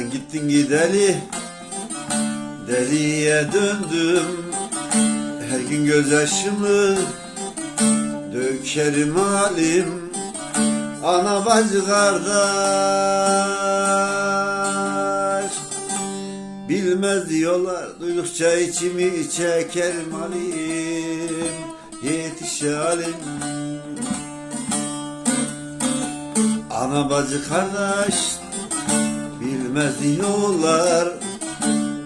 Gittin gideli Deliye döndüm. Her gün gözyaşımı Dökerim halim Ana bacı kardeş. Bilmez diyorlar Duydukça içimi çekerim halim Yetiş Ana bacı kardeş Bilmez diyorlar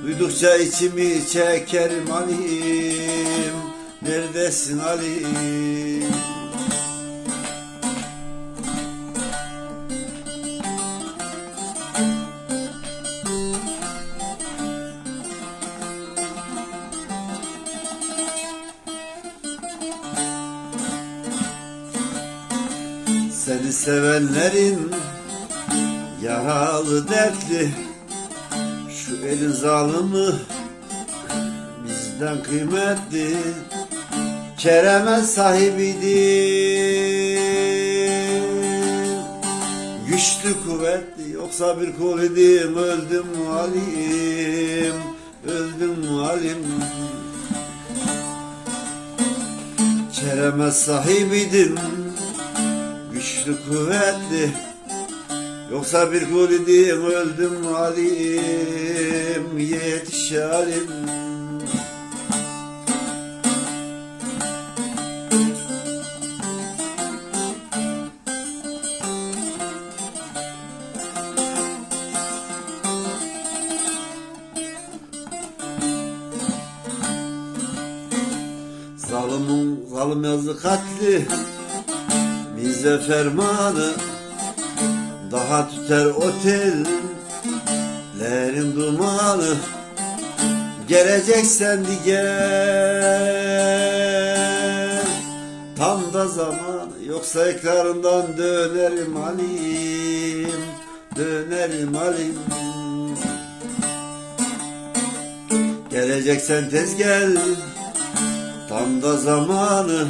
Duydukça içimi çekerim Ali'm Neredesin Ali'm Seni sevenlerin yaralı dertli Şu elin zalimi bizden kıymetli. Kereme sahibiydi. Güçlü kuvvetli yoksa bir kul idim. Öldüm halim Öldüm halim Kereme sahibiydim. Güçlü kuvvetli Yoksa bir kul idim öldüm halim Yetiş halim Zalimin zalim yazdı katli bize fermanı Daha tüter otellerin dumanı Geleceksen de gel Tam da zaman Yoksa ekrarından dönerim Halim Dönerim Halim Geleceksen tez gel Tam da zamanı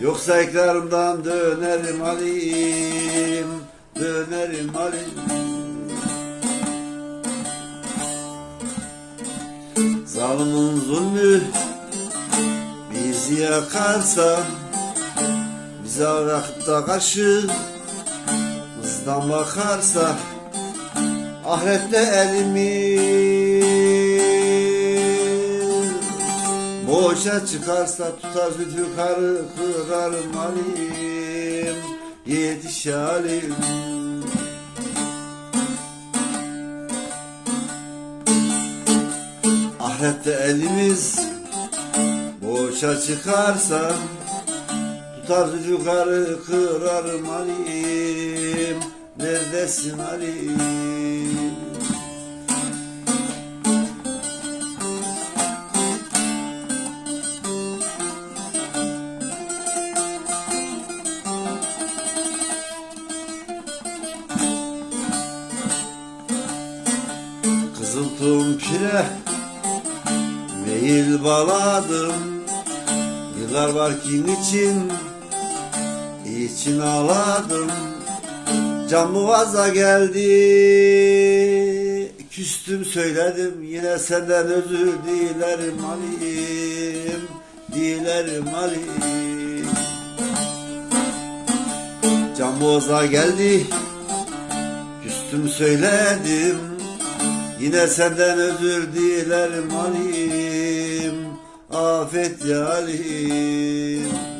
Yoksa ekrarımdan dönerim Halim Dönerim Halim Zalimin zulmü Bizi yakarsa Bize vakıtta karşı Bizden bakarsa Ahirette elimiz Boşa çıkarsa tutar zülfü karı kırarım halim Yetiş halim Ahirette elimiz boşa çıkarsa Tutar zülfü karı kırarım halim Neredesin halim Kızıl tumpire Meyil bağladım. Yıllar var kim için? İçin ağladım. Can boğaza geldi. Küstüm söyledim Yine senden özür dilerim Halim Dilerim Halim Can boğaza geldi. Küstüm söyledim Yine senden özür dilerim Halim. Affet ya Halim